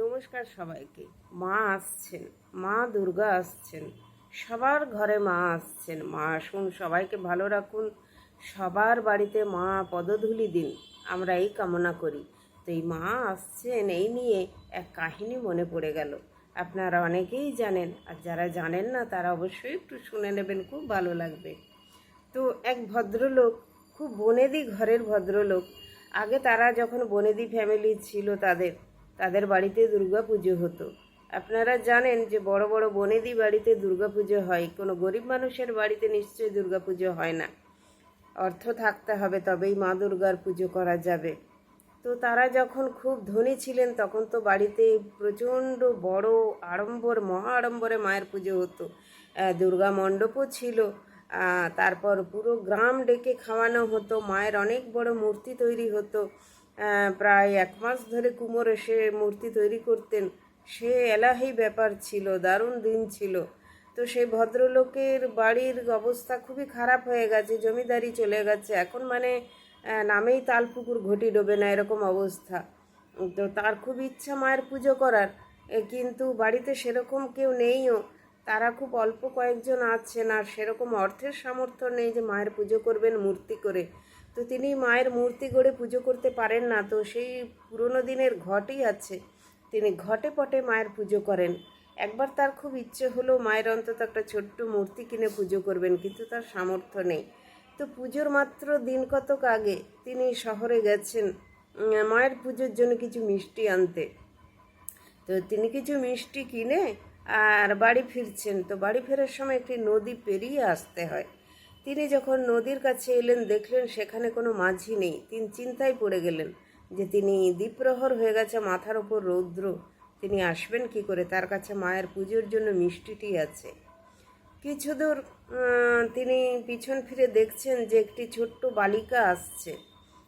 নমস্কার সবাইকে। মা আসছেন, মা দুর্গা আসছেন, সবার ঘরে মা আসছেন। মা আসুন, সবাইকে ভালো রাখুন। সবার বাড়িতে মা পদধূলি দিন, আমরা এই কামনা করি। তো এই মা আসছেন, এই নিয়ে এক কাহিনী মনে পড়ে গেল। আপনারা অনেকেই জানেন, আর যারা জানেন না, তারা অবশ্যই একটু শুনে নেবেন, খুব ভালো লাগবে। তো এক ভদ্রলোক, খুব বনেদি ঘরের ভদ্রলোক, আগে তারা যখন বনেদি ফ্যামিলি ছিল তাদের তাদের বাড়িতে দুর্গা পুজো হতো। আপনারা জানেন যে বড় বড় বনেদি বাড়িতে দুর্গা পুজো হয়, কোনো গরিব মানুষের বাড়িতে নিশ্চয়ই দুর্গা পুজো হয় না। অর্থ থাকতে হবে, তবেই মা দুর্গার পুজো করা যাবে। তো তারা যখন খুব ধনী ছিলেন, তখন তো বাড়িতে প্রচণ্ড বড় আড়ম্বর, মহা আড়ম্বরে মায়ের পুজো হতো। দুর্গা মণ্ডপও ছিল তারপর পুরো গ্রাম ডেকে খাওয়ানো হতো, মায়ের অনেক বড় মূর্তি তৈরি হতো। প্রায় এক মাস ধরে কুমোর এসে মূর্তি তৈরি করতেন। সে এলাহি ব্যাপার ছিল, দারুণ দিন ছিল। তো সেই ভদ্রলোকের বাড়ির অবস্থা খুবই খারাপ হয়ে গেছে, জমিদারি চলে গেছে। এখন মানে নামেই তালপুকুর ঘটি ডোবে না এরকম অবস্থা। তো তার খুব ইচ্ছা মায়ের পুজো করার। কিন্তু বাড়িতে সেরকম কেউ নেইও। তারা খুব অল্প কয়েকজন আছেন আর সেরকম অর্থের সামর্থ্য নেই যে মায়ের পুজো করবেন মূর্তি করে। তো তিনি মায়ের মূর্তি গড়ে পুজো করতে পারেন না। তো সেই পুরনো দিনের ঘটই আছে। তিনি ঘটে পটে মায়ের পুজো করেন। একবার তার খুব ইচ্ছে হলো মায়ের অন্তত একটা ছোট্ট মূর্তি কিনে পুজো করবেন, কিন্তু তার সামর্থ্য নেই। তো পুজোর মাত্র দিন কতক আগে তিনি শহরে গেছেন মায়ের পুজোর জন্য কিছু মিষ্টি আনতে। তো তিনি কিছু মিষ্টি কিনে আর বাড়ি ফিরছেন। তো বাড়ি ফেরার সময় একটি নদী পেরিয়ে আসতে হয়। তিনি যখন নদীর কাছে এলেন, দেখলেন সেখানে কোনো মাঝি নেই। তিনি চিন্তায় পড়ে গেলেন যে তিনি দ্বীপ্রহর হয়ে গেছে মাথার ওপর রৌদ্র। তিনি আসবেন কি করে? তার কাছে মায়ের পুজোর জন্য মিষ্টিটি আছে। কিছু দূর তিনি পিছন ফিরে দেখছেন যে একটি ছোট্ট বালিকা আসছে।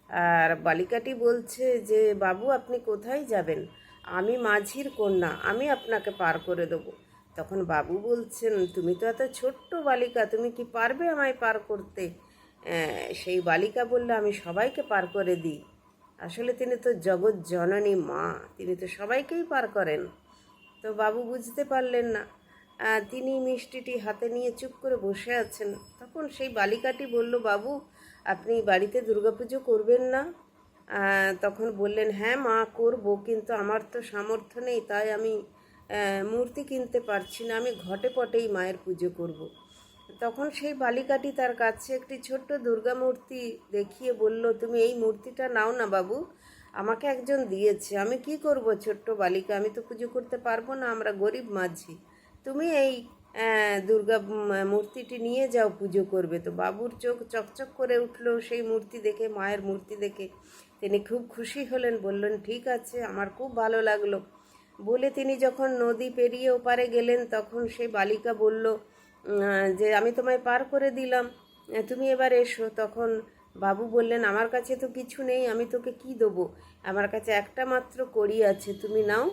আর বালিকাটি বলছে যে, বাবু, আপনি কোথায় যাবেন? আমি মাঝির কন্যা। আমি আপনাকে পার করে দেবো। তখন বাবু বলছেন, তুমি তো এত ছোট্ট বালিকা, তুমি কি পারবে আমায় পার করতে? সেই বালিকা বললে আমি সবাইকে পার করে দিই। আসলে তিনি তো জগৎ জননী মা, তিনি তো সবাইকেই পার করেন। তো বাবু বুঝতে পারলেন না। তিনি মিষ্টিটি হাতে নিয়ে চুপ করে বসে আছেন। তখন সেই বালিকাটি বলল, বাবু, আপনি বাড়িতে দুর্গাপুজো করবেন না? তখন বললেন হ্যাঁ মা, করব, কিন্তু আমার তো সামর্থ্য নেই, তাই আমি মূর্তি কিনতে পারছি না, আমি ঘটে পটেই মায়ের পুজো করব। তখন সেই বালিকাটি তার কাছে একটি ছোট্ট দুর্গা মূর্তি দেখিয়ে বলল, তুমি এই মূর্তিটা নাও না বাবু, আমাকে একজন দিয়েছে। আমি কি করব ছোট্ট বালিকা? আমি তো পুজো করতে পারব না, আমরা গরিব মাঝি। তুমি এই দুর্গা মূর্তিটি নিয়ে যাও, পুজো করবে। তো বাবুর চোখ চকচক করে উঠল সেই মূর্তি দেখে, মায়ের মূর্তি দেখে। তিনি খুব খুশি হলেন, বললেন, ঠিক আছে, আমার খুব ভালো লাগল। বলে তিনি যখন নদী পেরিয়ে ওপারে গেলেন, তখন সেই বালিকা বলল যে আমি তোমায় পার করে দিলাম, তুমি এবার এসো। তখন বাবু বললেন, আমার কাছে তো কিছু নেই, আমি তোকে কি দেবো? আমার কাছে একটা মাত্র কড়ি আছে, তুমি নাও।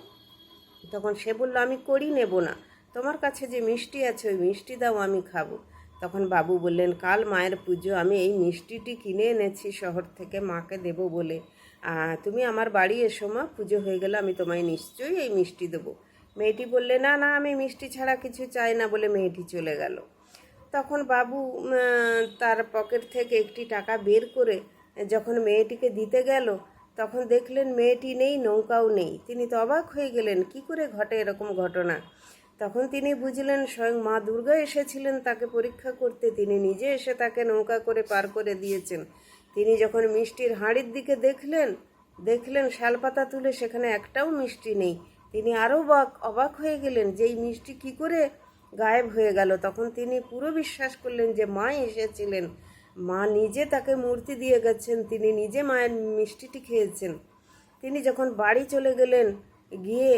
তখন সে বলল, আমি করি নেব না। তোমার কাছে যে মিষ্টি আছে, ওই মিষ্টি দাও, আমি খাব। তখন বাবু বললেন, কাল মায়ের পুজো, আমি এই মিষ্টিটি কিনে এনেছি শহর থেকে, মাকে দেব বলে। তুমি আমার বাড়ি এসো মা, পুজো হয়ে গেলে আমি তোমায় নিশ্চয়ই এই মিষ্টি দেবো। মেয়েটি বললে, না না, আমি মিষ্টি ছাড়া কিছু চাই না, বলে মেয়েটি চলে গেল। তখন বাবু তার পকেট থেকে একটি টাকা বের করে যখন মেয়েটিকে দিতে গেল, তখন দেখলেন মেয়েটি নেই, নৌকাও নেই। তিনি তো অবাক হয়ে গেলেন, কি করে ঘটে এরকম ঘটনা? তখন তিনি বুঝলেন স্বয়ং মা দুর্গা এসেছিলেন, তাকে পরীক্ষা করতে। তিনি নিজে এসে তাকে নৌকা করে পার করে দিয়েছেন। তিনি যখন মিষ্টির হাঁড়ির দিকে দেখলেন দেখলেন শালপাতা তুলে সেখানে একটাও মিষ্টি নেই। তিনি আরও অবাক অবাক হয়ে গেলেন যে এই মিষ্টি কী করে গায়েব হয়ে গেল। তখন তিনি পুরো বিশ্বাস করলেন যে মা এসেছিলেন। মা নিজে তাকে মূর্তি দিয়ে গেছেন, তিনি নিজে মায়ের মিষ্টিটি খেয়েছেন। তিনি যখন বাড়ি চলে গেলেন, গিয়ে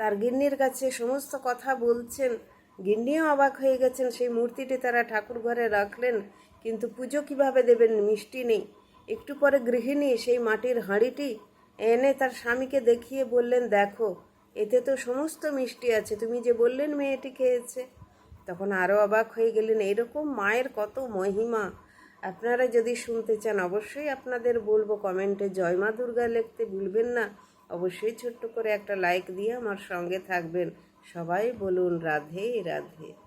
তার গিন্নির কাছে সমস্ত কথা বলছেন। গিন্নিও অবাক হয়ে গেছেন, সেই মূর্তিটি তারা ঠাকুর ঘরে রাখলেন, কিন্তু পুজো কীভাবে দেবেন মিষ্টি নেই। একটু পরে গৃহিণী সেই মাটির হাঁড়িটি এনে তার স্বামীকে দেখিয়ে বললেন, দেখো, এতে তো সমস্ত মিষ্টি আছে, তুমি যে বললেন মেয়েটি খেয়েছে। তখন আরও অবাক হয়ে গেলেন, এরকম মায়ের কত মহিমা। আপনারা যদি শুনতে চান, অবশ্যই আপনাদের বলব কমেন্টে। জয় মা দুর্গা লিখতে ভুলবেন না। অবশ্যই ছোট্ট করে একটা লাইক দিয়ে আমার সঙ্গে থাকবেন। সবাই বলুন রাধে রাধে।